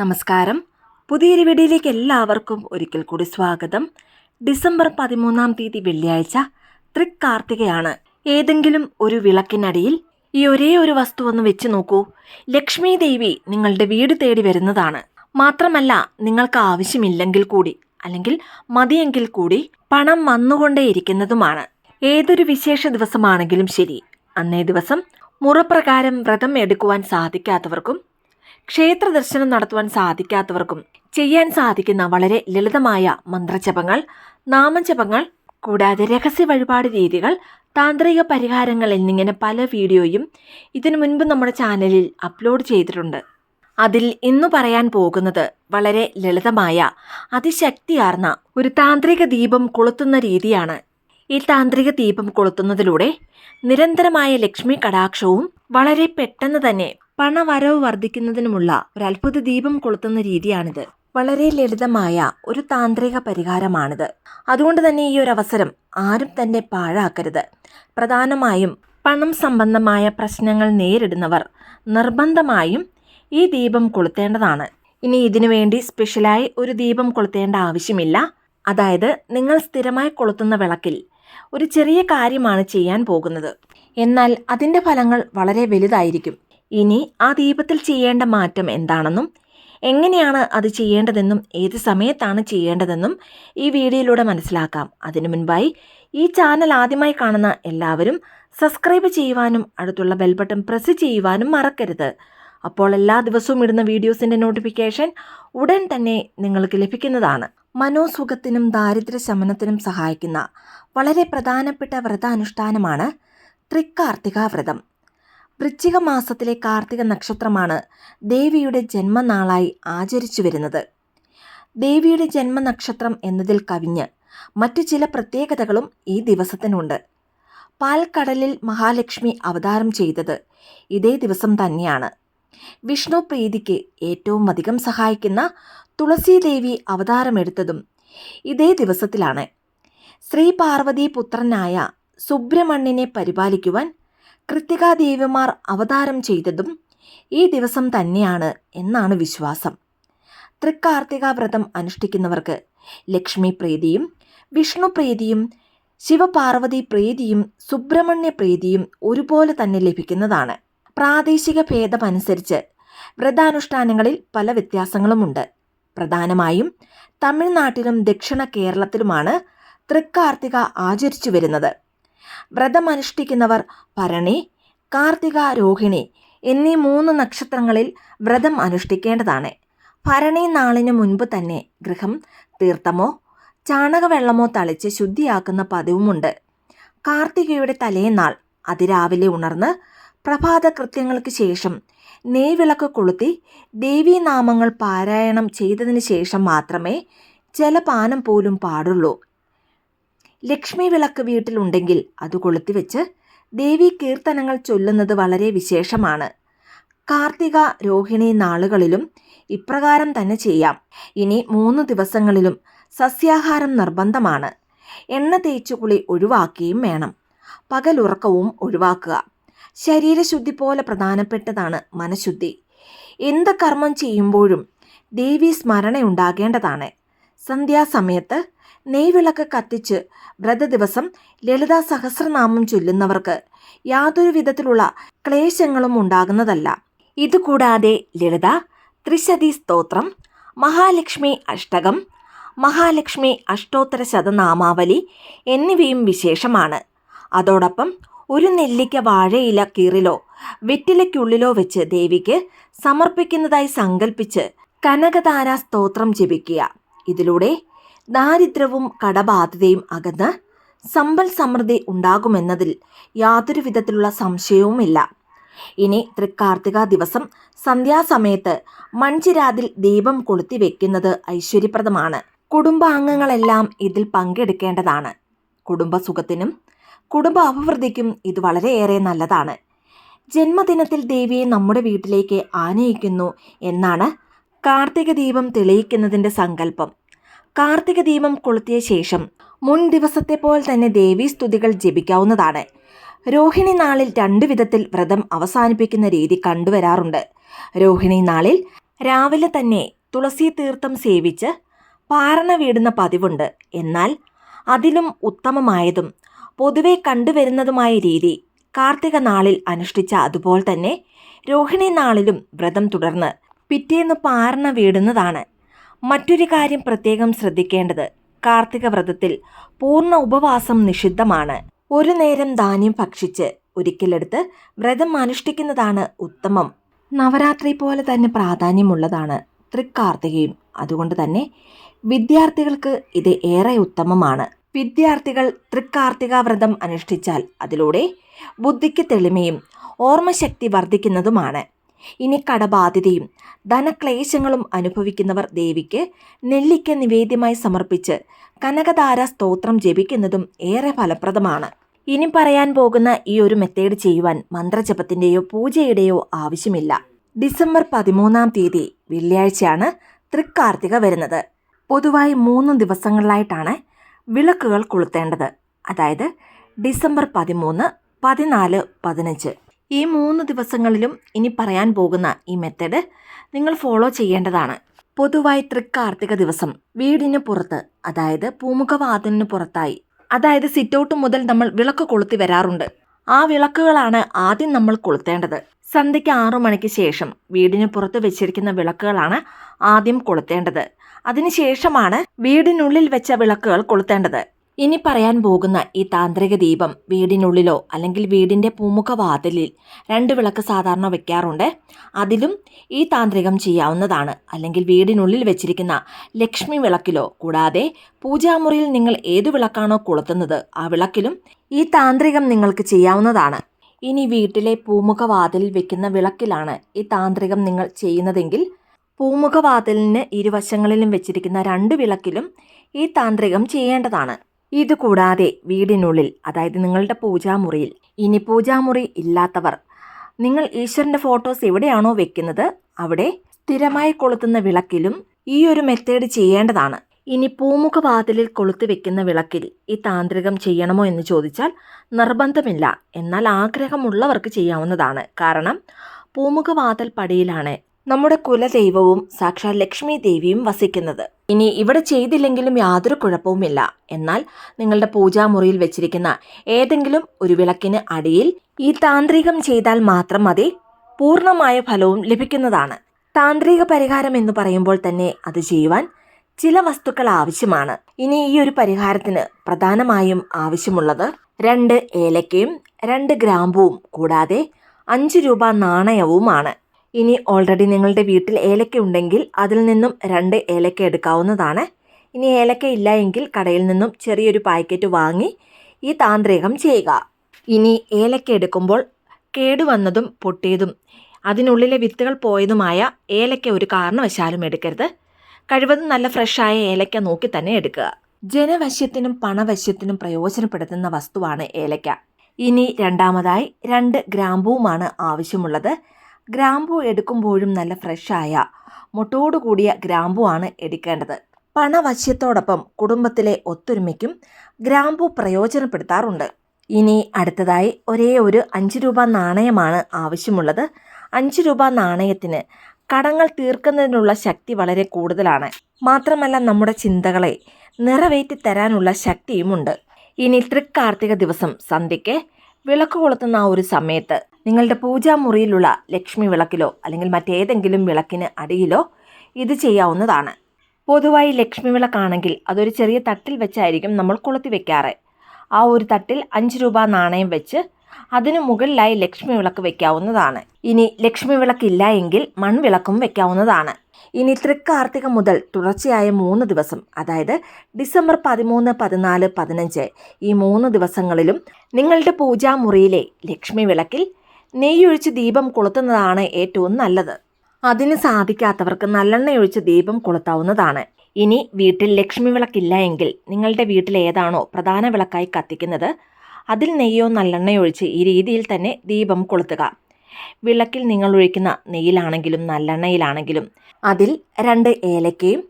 നമസ്കാരം. പുതിയൊരു വീഡിയോയിലേക്ക് എല്ലാവർക്കും ഒരിക്കൽ കൂടി സ്വാഗതം. ഡിസംബർ പതിമൂന്നാം തീയതി വെള്ളിയാഴ്ച തൃക്കാർത്തികയാണ്. ഏതെങ്കിലും ഒരു വിളക്കിനടിയിൽ ഈ ഒരേ ഒരു വസ്തു ഒന്ന് വെച്ച് നോക്കൂ. ലക്ഷ്മി ദേവി നിങ്ങളുടെ വീട് തേടി വരുന്നതാണ്. മാത്രമല്ല നിങ്ങൾക്ക് ആവശ്യമില്ലെങ്കിൽ കൂടി അല്ലെങ്കിൽ മതിയെങ്കിൽ കൂടി പണം വന്നുകൊണ്ടേയിരിക്കുന്നതുമാണ് ഏതൊരു വിശേഷ ദിവസമാണെങ്കിലും ശരി. അന്നേ ദിവസം മുറപ്രകാരം വ്രതം എടുക്കുവാൻ സാധിക്കാത്തവർക്കും ക്ഷേത്ര ദർശനം നടത്തുവാൻ സാധിക്കാത്തവർക്കും ചെയ്യാൻ സാധിക്കുന്ന വളരെ ലളിതമായ മന്ത്രജപങ്ങൾ നാമജപങ്ങൾ കൂടാതെ രഹസ്യ വഴിപാട് രീതികൾ താന്ത്രിക പരിഹാരങ്ങൾ എന്നിങ്ങനെ പല വീഡിയോയും ഇതിനു മുൻപ് നമ്മുടെ ചാനലിൽ അപ്ലോഡ് ചെയ്തിട്ടുണ്ട്. അതിൽ ഇന്നു പറയാൻ പോകുന്നത് വളരെ ലളിതമായ അതിശക്തിയാർന്ന ഒരു താന്ത്രിക ദീപം കൊളുത്തുന്ന രീതിയാണ്. ഈ താന്ത്രിക ദീപം കൊളുത്തുന്നതിലൂടെ നിരന്തരമായ ലക്ഷ്മി കടാക്ഷവും വളരെ പെട്ടെന്ന് തന്നെ പണവരവ് വർദ്ധിക്കുന്നതിനുമുള്ള ഒരു അത്ഭുത ദീപം കൊളുത്തുന്ന രീതിയാണിത്. വളരെ ലളിതമായ ഒരു താന്ത്രിക പരിഹാരമാണിത്. അതുകൊണ്ട് തന്നെ ഈ ഒരു അവസരം ആരും തന്നെ പാഴാക്കരുത്. പ്രധാനമായും പണം സംബന്ധമായ പ്രശ്നങ്ങൾ നേരിടുന്നവർ നിർബന്ധമായും ഈ ദീപം കൊളുത്തേണ്ടതാണ്. ഇനി ഇതിനു വേണ്ടി സ്പെഷ്യലായി ഒരു ദീപം കൊളുത്തേണ്ട ആവശ്യമില്ല. അതായത് നിങ്ങൾ സ്ഥിരമായി കൊളുത്തുന്ന വിളക്കിൽ ഒരു ചെറിയ കാര്യമാണ് ചെയ്യാൻ പോകുന്നത്. എന്നാൽ അതിന്റെ ഫലങ്ങൾ വളരെ വലുതായിരിക്കും. ഇനി ആ ദീപത്തിൽ ചെയ്യേണ്ട മാറ്റം എന്താണെന്നും എങ്ങനെയാണ് അത് ചെയ്യേണ്ടതെന്നും ഏത് സമയത്താണ് ചെയ്യേണ്ടതെന്നും ഈ വീഡിയോയിലൂടെ മനസ്സിലാക്കാം. അതിനു മുൻപായി ഈ ചാനൽ ആദ്യമായി കാണുന്ന എല്ലാവരും സബ്സ്ക്രൈബ് ചെയ്യുവാനും അടുത്തുള്ള ബെൽ ബട്ടൺ പ്രസ് ചെയ്യുവാനും മറക്കരുത്. അപ്പോൾ എല്ലാ ദിവസവും ഇടുന്ന വീഡിയോസിന്റെ നോട്ടിഫിക്കേഷൻ ഉടൻ തന്നെ നിങ്ങൾക്ക് ലഭിക്കുന്നതാണ്. മനോസുഖത്തിനും ദാരിദ്ര്യ ശമനത്തിനും സഹായിക്കുന്ന വളരെ പ്രധാനപ്പെട്ട വ്രതാനുഷ്ഠാനമാണ് തൃക്കാർത്തിക വ്രതം. വൃശ്ചിക മാസത്തിലെ കാർത്തിക നക്ഷത്രമാണ് ദേവിയുടെ ജന്മനാളായി ആചരിച്ചു വരുന്നത്. ദേവിയുടെ ജന്മനക്ഷത്രം എന്നതിൽ കവിഞ്ഞ് മറ്റു ചില പ്രത്യേകതകളും ഈ ദിവസത്തിനുണ്ട്. പാൽക്കടലിൽ മഹാലക്ഷ്മി അവതാരം ചെയ്തത് ഇതേ ദിവസം തന്നെയാണ്. വിഷ്ണു പ്രീതിക്ക് ഏറ്റവും അധികം സഹായിക്കുന്ന തുളസീദേവി അവതാരമെടുത്തതും ഇതേ ദിവസത്തിലാണ്. ശ്രീ പാർവതി പുത്രനായ സുബ്രഹ്മണ്യനെ പരിപാലിക്കുവാൻ കൃത്തികാദേവിമാർ അവതാരം ചെയ്തതും ഈ ദിവസം തന്നെയാണ് എന്നാണ് വിശ്വാസം. തൃക്കാർത്തിക വ്രതം അനുഷ്ഠിക്കുന്നവർക്ക് ലക്ഷ്മി പ്രീതിയും വിഷ്ണു പ്രീതിയും ശിവപാർവതി പ്രീതിയും സുബ്രഹ്മണ്യ പ്രീതിയും ഒരുപോലെ തന്നെ ലഭിക്കുന്നതാണ്. പ്രാദേശിക ഭേദമനുസരിച്ച് വ്രതാനുഷ്ഠാനങ്ങളിൽ പല വ്യത്യാസങ്ങളുമുണ്ട്. പ്രധാനമായും തമിഴ്നാട്ടിലും ദക്ഷിണ കേരളത്തിലുമാണ് തൃക്കാർത്തിക ആചരിച്ചു വരുന്നത് വ്രതമനുഷ്ഠിക്കുന്നവർ ഭരണി കാർത്തിക രോഹിണി എന്നീ മൂന്ന് നക്ഷത്രങ്ങളിൽ വ്രതം അനുഷ്ഠിക്കേണ്ടതാണ്. ഭരണി നാളിന് മുൻപ് തന്നെ ഗൃഹം തീർത്ഥമോ ചാണകവെള്ളമോ തളിച്ച് ശുദ്ധിയാക്കുന്ന പതിവുമുണ്ട്. കാർത്തികയുടെ തലേനാൾ അതിരാവിലെ ഉണർന്ന് പ്രഭാത കൃത്യങ്ങൾക്ക് ശേഷം നെയ്വിളക്ക് കൊളുത്തി ദേവീനാമങ്ങൾ പാരായണം ചെയ്തതിന് ശേഷം മാത്രമേ ജലപാനം പോലും പാടുള്ളൂ. ലക്ഷ്മി വിളക്ക് വീട്ടിലുണ്ടെങ്കിൽ അത് കൊളുത്തിവെച്ച് ദേവി കീർത്തനങ്ങൾ ചൊല്ലുന്നത് വളരെ വിശേഷമാണ്. കാർത്തിക രോഹിണി നാളുകളിലും ഇപ്രകാരം തന്നെ ചെയ്യാം. ഇനി മൂന്ന് ദിവസങ്ങളിലും സസ്യാഹാരം നിർബന്ധമാണ്. എണ്ണ തേച്ചു തേച്ചുകുളി ഒഴിവാക്കുകയും വേണം. പകലുറക്കവും ഒഴിവാക്കുക. ശരീരശുദ്ധി പോലെ പ്രധാനപ്പെട്ടതാണ് മനഃശുദ്ധി. എന്ത് കർമ്മം ചെയ്യുമ്പോഴും ദേവി സ്മരണയുണ്ടാകേണ്ടതാണ്. സന്ധ്യാസമയത്ത് നെയ്വിളക്ക് കത്തിച്ച് വ്രതദിവസം ലളിതാ സഹസ്രനാമം ചൊല്ലുന്നവർക്ക് യാതൊരു വിധത്തിലുള്ള ക്ലേശങ്ങളും ഉണ്ടാകുന്നതല്ല. ഇതുകൂടാതെ ലളിത ത്രിശതി സ്തോത്രം മഹാലക്ഷ്മി അഷ്ടകം മഹാലക്ഷ്മി അഷ്ടോത്തര ശതനാമാവലി എന്നിവയും വിശേഷമാണ്. അതോടൊപ്പം ഒരു നെല്ലിക്ക വാഴയില കീറിലോ വെറ്റിലയ്ക്കുള്ളിലോ വെച്ച് ദേവിക്ക് സമർപ്പിക്കുന്നതായി സങ്കല്പിച്ച് കനകതാര സ്തോത്രം ജപിക്കുക. ഇതിലൂടെ ദാരിദ്ര്യവും കടബാധ്യതയും അകന്ന് സമ്പൽ സമൃദ്ധി ഉണ്ടാകുമെന്നതിൽ യാതൊരു വിധത്തിലുള്ള സംശയവുമില്ല. ഇനി തൃക്കാർത്തിക ദിവസം സന്ധ്യാസമയത്ത് മൺചിരാതിൽ ദീപം കൊളുത്തി വെക്കുന്നത് ഐശ്വര്യപ്രദമാണ്. കുടുംബാംഗങ്ങളെല്ലാം ഇതിൽ പങ്കെടുക്കേണ്ടതാണ്. കുടുംബസുഖത്തിനും കുടുംബ അഭിവൃദ്ധിക്കും ഇത് വളരെയേറെ നല്ലതാണ്. ജന്മദിനത്തിൽ ദേവിയെ നമ്മുടെ വീട്ടിലേക്ക് ആനയിക്കുന്നു എന്നാണ് കാർത്തിക ദീപം തെളിയിക്കുന്നതിന്റെ സങ്കല്പം. കാർത്തിക ദീപം കൊളുത്തിയ ശേഷം മുൻ ദിവസത്തെ പോലെ തന്നെ ദേവീ സ്തുതികൾ ജപിക്കാവുന്നതാണ്. രോഹിണി നാളിൽ രണ്ടു വിധത്തിൽ വ്രതം അവസാനിപ്പിക്കുന്ന രീതി കണ്ടുവരാറുണ്ട്. രോഹിണി നാളിൽ രാവിലെ തന്നെ തുളസി തീർത്ഥം സേവിച്ച് പാരണ വീടുന്ന പതിവുണ്ട്. എന്നാൽ അതിലും ഉത്തമമായതും പൊതുവെ കണ്ടുവരുന്നതുമായ രീതി കാർത്തിക നാളിൽ അനുഷ്ഠിച്ച അതുപോലെ തന്നെ രോഹിണി നാളിലും വ്രതം തുടർന്ന് പിറ്റേന്ന് പാരണ വീടുന്നതാണ്. മറ്റൊരു കാര്യം പ്രത്യേകം ശ്രദ്ധിക്കേണ്ടത് കാർത്തിക വ്രതത്തിൽ പൂർണ ഉപവാസം നിഷിദ്ധമാണ്. ഒരു നേരം ധാന്യം ഭക്ഷിച്ച് ഒരിക്കലെടുത്ത് വ്രതം അനുഷ്ഠിക്കുന്നതാണ് ഉത്തമം. നവരാത്രി പോലെ തന്നെ പ്രാധാന്യമുള്ളതാണ് തൃക്കാർത്തികയും. അതുകൊണ്ട് തന്നെ വിദ്യാർത്ഥികൾക്ക് ഇത് ഏറെ ഉത്തമമാണ്. വിദ്യാർത്ഥികൾ തൃക്കാർത്തിക വ്രതം അനുഷ്ഠിച്ചാൽ അതിലൂടെ ബുദ്ധിക്ക് തെളിമയും ഓർമ്മശക്തി വർദ്ധിക്കുന്നതുമാണ്. ഇനി കടബാധ്യതയും ധനക്ലേശങ്ങളും അനുഭവിക്കുന്നവർ ദേവിക്ക് നെല്ലിക്ക നിവേദ്യമായി സമർപ്പിച്ച് കനകധാര സ്തോത്രം ജപിക്കുന്നതും ഏറെ ഫലപ്രദമാണ്. ഇനി പറയാൻ പോകുന്ന ഈ ഒരു മെത്തേഡ് ചെയ്യുവാൻ മന്ത്രജപത്തിന്റെയോ പൂജയുടെയോ ആവശ്യമില്ല. ഡിസംബർ പതിമൂന്നാം തീയതി വെള്ളിയാഴ്ചയാണ് തൃക്കാർത്തിക വരുന്നത്. പൊതുവായി മൂന്ന് ദിവസങ്ങളിലായിട്ടാണ് വിളക്കുകൾ കൊളുത്തേണ്ടത്. അതായത് ഡിസംബർ പതിമൂന്ന് പതിനാല് പതിനഞ്ച്. ഈ മൂന്ന് ദിവസങ്ങളിലും ഇനി പറയാൻ പോകുന്ന ഈ മെത്തേഡ് നിങ്ങൾ ഫോളോ ചെയ്യേണ്ടതാണ്. പൊതുവായി തൃക്കാർത്തിക ദിവസം വീടിന് പുറത്ത് അതായത് പൂമുഖവാതിലിന് പുറത്തായി അതായത് സിറ്റൗട്ട് മുതൽ നമ്മൾ വിളക്ക് കൊളുത്തി വരാറുണ്ട്. ആ വിളക്കുകളാണ് ആദ്യം നമ്മൾ കൊളുത്തേണ്ടത്. സന്ധ്യയ്ക്ക് ആറു മണിക്ക് ശേഷം വീടിന് പുറത്ത് വെച്ചിരിക്കുന്ന വിളക്കുകളാണ് ആദ്യം കൊളുത്തേണ്ടത്. അതിനുശേഷമാണ് വീടിനുള്ളിൽ വെച്ച വിളക്കുകൾ കൊളുത്തേണ്ടത്. ഇനി പറയാൻ പോകുന്ന ഈ താന്ത്രിക ദീപം വീടിനുള്ളിലോ അല്ലെങ്കിൽ വീടിന്റെ പൂമുഖ വാതിലിൽ രണ്ട് വിളക്ക് സാധാരണ വെക്കാറുണ്ട്. അതിലും ഈ താന്ത്രികം ചെയ്യാവുന്നതാണ്. അല്ലെങ്കിൽ വീടിനുള്ളിൽ വെച്ചിരിക്കുന്ന ലക്ഷ്മി വിളക്കിലോ കൂടാതെ പൂജാമുറിയിൽ നിങ്ങൾ ഏതു വിളക്കാണോ കൊളുത്തുന്നത് ആ വിളക്കിലും ഈ താന്ത്രികം നിങ്ങൾക്ക് ചെയ്യാവുന്നതാണ്. ഇനി വീട്ടിലെ പൂമുഖ വാതിലിൽ വെക്കുന്ന വിളക്കിലാണ് ഈ താന്ത്രികം നിങ്ങൾ ചെയ്യുന്നതെങ്കിൽ പൂമുഖ പൂമുഖവാതിലിന് ഇരുവശങ്ങളിലും വെച്ചിരിക്കുന്ന രണ്ട് വിളക്കിലും ഈ താന്ത്രികം ചെയ്യേണ്ടതാണ്. ഇതുകൂടാതെ വീടിനുള്ളിൽ അതായത് നിങ്ങളുടെ പൂജാമുറിയിൽ ഇനി പൂജാമുറി ഇല്ലാത്തവർ നിങ്ങൾ ഈശ്വരന്റെ ഫോട്ടോസ് എവിടെയാണോ വെക്കുന്നത് അവിടെ സ്ഥിരമായി കൊളുത്തുന്ന വിളക്കിലും ഈ ഒരു മെത്തേഡ് ചെയ്യേണ്ടതാണ്. ഇനി പൂമുഖവാതിലിൽ കൊളുത്തി വെക്കുന്ന വിളക്കിൽ ഈ താന്ത്രികം ചെയ്യണമോ എന്ന് ചോദിച്ചാൽ നിർബന്ധമില്ല. എന്നാൽ ആഗ്രഹമുള്ളവർക്ക് ചെയ്യാവുന്നതാണ്. കാരണം പൂമുഖവാതിൽ പടിയിലാണ് നമ്മുടെ കുലദൈവവും സാക്ഷാൽ ലക്ഷ്മി ദേവിയും വസിക്കുന്നത്. ഇനി ഇവിടെ ചെയ്തില്ലെങ്കിലും യാതൊരു കുഴപ്പവുമില്ല. എന്നാൽ നിങ്ങളുടെ പൂജാമുറിയിൽ വെച്ചിരിക്കുന്ന ഏതെങ്കിലും ഒരു വിളക്കിന് അടിയിൽ ഈ താന്ത്രികം ചെയ്താൽ മാത്രം മതി. പൂർണമായ ഫലവും ലഭിക്കുന്നതാണ്. താന്ത്രിക പരിഹാരം എന്ന് പറയുമ്പോൾ തന്നെ അത് ചെയ്യുവാൻ ചില വസ്തുക്കൾ ആവശ്യമാണ്. ഇനി ഈ ഒരു പരിഹാരത്തിന് പ്രധാനമായും ആവശ്യമുള്ളത് രണ്ട് ഏലക്കയും രണ്ട് ഗ്രാമ്പുവും. കൂടാതെ അഞ്ച് രൂപ നാണയവുമാണ്. ഇനി ഓൾറെഡി നിങ്ങളുടെ വീട്ടിൽ ഏലക്ക ഉണ്ടെങ്കിൽ അതിൽ നിന്നും രണ്ട് ഏലക്ക എടുക്കാവുന്നതാണ്. ഇനി ഏലക്ക ഇല്ല എങ്കിൽ കടയിൽ നിന്നും ചെറിയൊരു പാക്കറ്റ് വാങ്ങി ഈ താന്ത്രികം ചെയ്യുക. ഇനി ഏലക്ക എടുക്കുമ്പോൾ കേടുവന്നതും പൊട്ടിയതും അതിനുള്ളിലെ വിത്തുകൾ പോയതുമായ ഏലക്ക ഒരു കാരണവശാലും എടുക്കരുത്. കഴിവതും നല്ല ഫ്രഷായ ഏലക്ക നോക്കി തന്നെ എടുക്കുക. ജനവശ്യത്തിനും പണവശ്യത്തിനും പ്രയോജനപ്പെടുത്തുന്ന വസ്തുവാണ് ഏലക്ക. ഇനി രണ്ടാമതായി രണ്ട് ഗ്രാമ്പുവുമാണ് ആവശ്യമുള്ളത്. ഗ്രാമ്പു എടുക്കുമ്പോഴും നല്ല ഫ്രഷായ മുട്ടോടുകൂടിയ ഗ്രാമ്പുവാണ് എടുക്കേണ്ടത്. പണവശ്യത്തോടൊപ്പം കുടുംബത്തിലെ ഒത്തൊരുമയ്ക്കും ഗ്രാമ്പു പ്രയോജനപ്പെടുത്താറുണ്ട്. ഇനി അടുത്തതായി ഒരേ ഒരു അഞ്ച് രൂപ നാണയമാണ് ആവശ്യമുള്ളത്. അഞ്ച് രൂപ നാണയത്തിന് കടങ്ങൾ തീർക്കുന്നതിനുള്ള ശക്തി വളരെ കൂടുതലാണ്. മാത്രമല്ല നമ്മുടെ ചിന്തകളെ നിറവേറ്റി തരാനുള്ള ശക്തിയുമുണ്ട്. ഇനി തൃക്കാർത്തിക ദിവസം സന്ധ്യയ്ക്ക് വിളക്ക് കൊളുത്തുന്ന ആ ഒരു സമയത്ത് നിങ്ങളുടെ പൂജാമുറിയിലുള്ള ലക്ഷ്മി വിളക്കിലോ അല്ലെങ്കിൽ മറ്റേതെങ്കിലും വിളക്കിന് അടിയിലോ ഇത് ചെയ്യാവുന്നതാണ്. പൊതുവായി ലക്ഷ്മി വിളക്കാണെങ്കിൽ അതൊരു ചെറിയ തട്ടിൽ വെച്ചായിരിക്കും നമ്മൾ കൊളുത്തി വെക്കാറ്. ആ ഒരു തട്ടിൽ അഞ്ച് രൂപ നാണയം വെച്ച് അതിനു മുകളിലായി ലക്ഷ്മി വിളക്ക് വെക്കാവുന്നതാണ്. ഇനി ലക്ഷ്മി വിളക്കില്ല എങ്കിൽ മൺവിളക്കും വെക്കാവുന്നതാണ്. ഇനി തൃക്കാർത്തിക മുതൽ തുടർച്ചയായ മൂന്ന് ദിവസം അതായത് ഡിസംബർ പതിമൂന്ന് പതിനാല് പതിനഞ്ച് ഈ മൂന്ന് ദിവസങ്ങളിലും നിങ്ങളുടെ പൂജാമുറിയിലെ ലക്ഷ്മി വിളക്കിൽ നെയ്യൊഴിച്ച് ദീപം കൊളുത്തുന്നതാണ് ഏറ്റവും നല്ലത്. അതിന് സാധിക്കാത്തവർക്ക് നല്ലെണ്ണയൊഴിച്ച് ദീപം കൊളുത്താവുന്നതാണ്. ഇനി വീട്ടിൽ ലക്ഷ്മി വിളക്കില്ല എങ്കിൽ നിങ്ങളുടെ വീട്ടിൽ ഏതാണോ പ്രധാന വിളക്കായി കത്തിക്കുന്നത് അതിൽ നെയ്യോ നല്ലെണ്ണയോ ഒഴിച്ച് ഈ രീതിയിൽ തന്നെ ദീപം കൊളുത്തുക. വിളക്കിൽ നിങ്ങൾ ഒഴിക്കുന്ന നെയ്യിലാണെങ്കിലും നല്ലെണ്ണയിലാണെങ്കിലും അതിൽ രണ്ട് ഏലക്കയും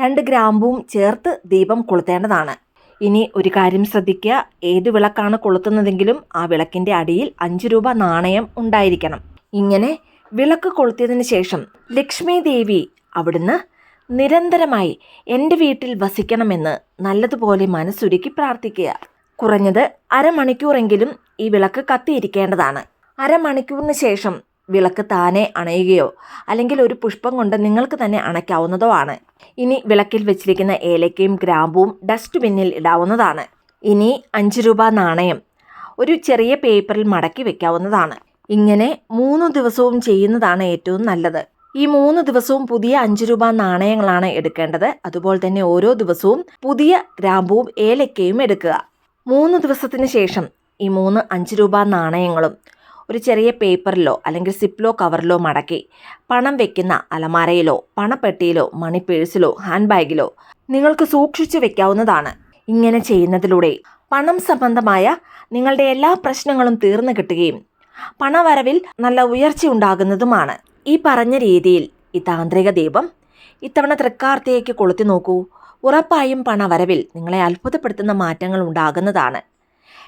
രണ്ട് ഗ്രാമ്പുവും ചേർത്ത് ദീപം കൊളുത്തേണ്ടതാണ്. ഇനി ഒരു കാര്യം ശ്രദ്ധിക്കുക. ഏത് വിളക്കാണ് കൊളുത്തുന്നതെങ്കിലും ആ വിളക്കിന്റെ അടിയിൽ അഞ്ച് രൂപ നാണയം ഉണ്ടായിരിക്കണം. ഇങ്ങനെ വിളക്ക് കൊളുത്തിയതിന് ശേഷം ലക്ഷ്മി ദേവി അവിടുന്ന് നിരന്തരമായി എന്റെ വീട്ടിൽ വസിക്കണമെന്ന് നല്ലതുപോലെ മനസ്സുരുക്കി പ്രാർത്ഥിക്കുക. കുറഞ്ഞത് അരമണിക്കൂറെങ്കിലും ഈ വിളക്ക് കത്തിയിരിക്കേണ്ടതാണ്. അരമണിക്കൂറിന് ശേഷം വിളക്ക് താനെ അണയുകയോ അല്ലെങ്കിൽ ഒരു പുഷ്പം കൊണ്ട് നിങ്ങൾക്ക് തന്നെ അണയ്ക്കാവുന്നതോ ആണ്. ഇനി വിളക്കിൽ വെച്ചിരിക്കുന്ന ഏലക്കയും ഗ്രാമ്പുവും ഡസ്റ്റ്ബിന്നിൽ ഇടാവുന്നതാണ്. ഇനി അഞ്ച് രൂപ നാണയം ഒരു ചെറിയ പേപ്പറിൽ മടക്കി വെക്കാവുന്നതാണ്. ഇങ്ങനെ മൂന്ന് ദിവസവും ചെയ്യുന്നതാണ് ഏറ്റവും നല്ലത്. ഈ മൂന്ന് ദിവസവും പുതിയ അഞ്ച് രൂപ നാണയങ്ങളാണ് എടുക്കേണ്ടത്. അതുപോലെ തന്നെ ഓരോ ദിവസവും പുതിയ ഗ്രാമ്പുവും ഏലക്കയും എടുക്കുക. മൂന്ന് ദിവസത്തിന് ശേഷം ഈ മൂന്ന് അഞ്ച് രൂപ നാണയങ്ങളും ഒരു ചെറിയ പേപ്പറിലോ അല്ലെങ്കിൽ സിപ്ലോ കവറിലോ മടക്കി പണം വെക്കുന്ന അലമാരയിലോ പണപ്പെട്ടിയിലോ മണി പേഴ്സിലോ ഹാൻഡ് ബാഗിലോ നിങ്ങൾക്ക് സൂക്ഷിച്ചു വെക്കാവുന്നതാണ്. ഇങ്ങനെ ചെയ്യുന്നതിലൂടെ പണം സംബന്ധമായ നിങ്ങളുടെ എല്ലാ പ്രശ്നങ്ങളും തീർന്നു കിട്ടുകയും പണവരവിൽ നല്ല ഉയർച്ച ഉണ്ടാകുന്നതുമാണ്. ഈ പറഞ്ഞ രീതിയിൽ ഈ താന്ത്രിക ദീപം ഇത്തവണ തൃക്കാർത്തിയേക്ക് കൊളുത്തി നോക്കൂ. ഉറപ്പായും പണവരവിൽ നിങ്ങളെ അത്ഭുതപ്പെടുത്തുന്ന മാറ്റങ്ങൾ ഉണ്ടാകുന്നതാണ്.